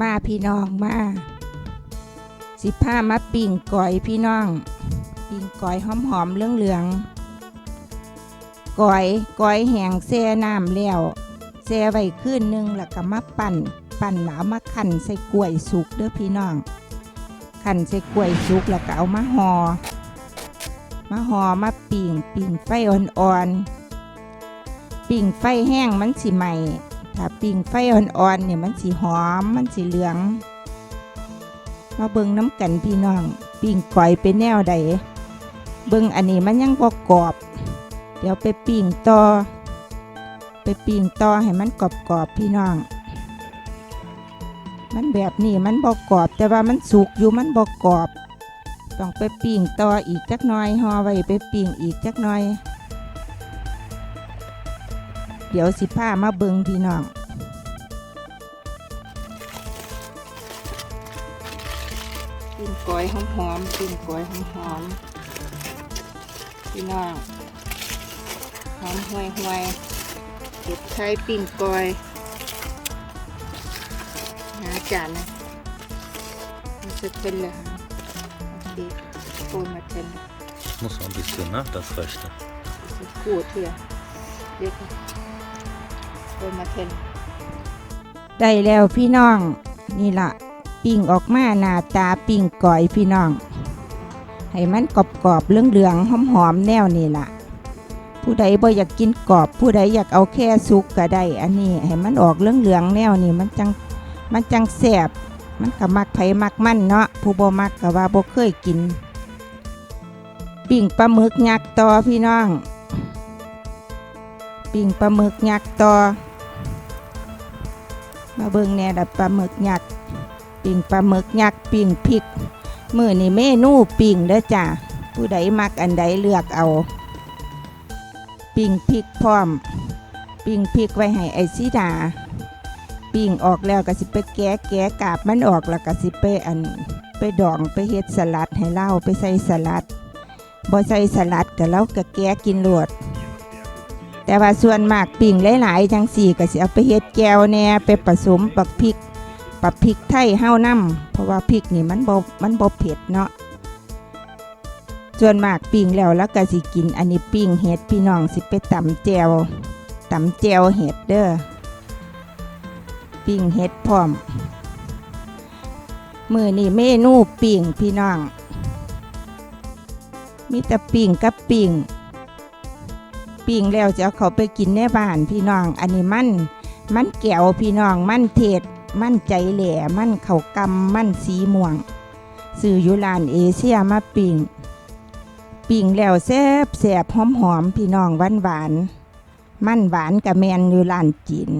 มาพี่น้องมาสิผ้ามาปิ่งก่อยพี่น้อง ปิ่งก่อยหอมหอมๆเหลืองเหลืองๆก่อยก่อยแห้งแช่น้ำแล้วแช่ไว้คืนหนึงแล้วก็มาปั่น ปั่นแล้วเอามาขั่นใส่กล้วยสุกเด้อพี่น้องขั่นใส่กล้วยสุกแล้วก็เอามาหอ่อมาห่อมาปิ่งปิ่งไฟอ่อนๆปิ่งไฟแห้งมันสิใหม่ ถ้าปิ้งไฟอ่อนๆเนี่ยมันสีหอมมันสีเหลือง มาเบิ่งน้ำกันพี่น้อง ปิ้งก่อยเป็นแนวใดเบิ่งอันนี้มันยังบ่กรอบ เดี๋ยวไปปิ้งต่อ ไปปิ้งต่อให้มันกรอบๆพี่น้อง มันแบบนี้มันบ่กรอบ แต่ว่ามันสุกอยู่มันบ่กรอบ ต้องไปปิ้งต่ออีกจักหน่อยห่อไว้ไปปิ้งอีกจักหน่อย เดี๋ยวสิผ้ามาเบิงพี่น้องปิ้งก้อยหอมหอมๆปิ้งก้อยหอมหอมๆพี่น้องหอมห่วยห่วยๆเก็บไข่ปิ้งก้อยหาจานนะมันจะเป็นเลยค่ะโอเคโอนมาเทน Muss noch ein bisschen, ne? Das rechte. สักครู่เถอะเรียกโอนมาเทนได้แล้วพี่น้องนี่ละปิ้งออกมาหน้าตาปิ้งก่อยพี่น้อง ให้มันกรอบกรอบๆเหลืองเหลืองหอมหอมๆแนวนี่ละผู้ใดบ่อยากกินกรอบ ผู้ใดอยากเอาแค่สุกก็ได้อันนี้ให้มันออกเหลืองเหลืองๆแนวนี่มันจังมันจังแซ่บมันก็มักไผมักมันเนาะผู้บ่มักก็ว่าบ่เคยกินปิ้งปลาหมึกยักษ์ต่อพี่น้องปิ้งปลาหมึกยักษ์ต่อ มาเบิ่งแน่ดับปลาหมึกยักษ์ปิ้งปลาหมึกยักษ์ปิ้งพริกมือนี่เมนูปิ้งเด้อจ้ะผู้ใดมักอันใดเลือกเอา ปิ้งพริกพร้อม ปิ้งพริกไว้ให้ไอซิดาปิ้งออกแล้วก็สิไปแกะแกะกาบมันออกแล้วก็สิไปอันไปดองไปเฮ็ดสลัดให้เล่าไปใส่สลัดบ่ใส่สลัดก็แล้วก็แกะกินโลด แต่ว่าส่วนมากปิ้งหลายๆจังสี่ก็สิเอาไปเฮ็ดแก้วแน่ไปผสมปักพริกปักพริกไทยเฮานำเพราะว่าพริกนี่มันบ่มันบ่เผ็ดเนาะส่วนมากปิ้งแล้วแล้วก็สิกินอันนี้ปิ้งเห็ดพี่น้องสิไปตำแจวตำแจวเห็ดเด้อปิ้งเห็ดพร้อมมือนี่เมนูปิ้งพี่น้องมีแต่ปิ้งกับปิ้ง ปิ้งแล้วจะเอาเขาไปกินในบ้านพี่น้อง อันนี้มัน มันแก้วพี่น้อง มันเทศ มันใจแหล่ มันเขากำมันสีม่วงซื้ออยุลานเอเชียมาปิ้งปิ้งแล้วแซ่บแซบหอมหอมพี่น้องหวานหวาน มันหวานกับแมนอยู่ร้านจีน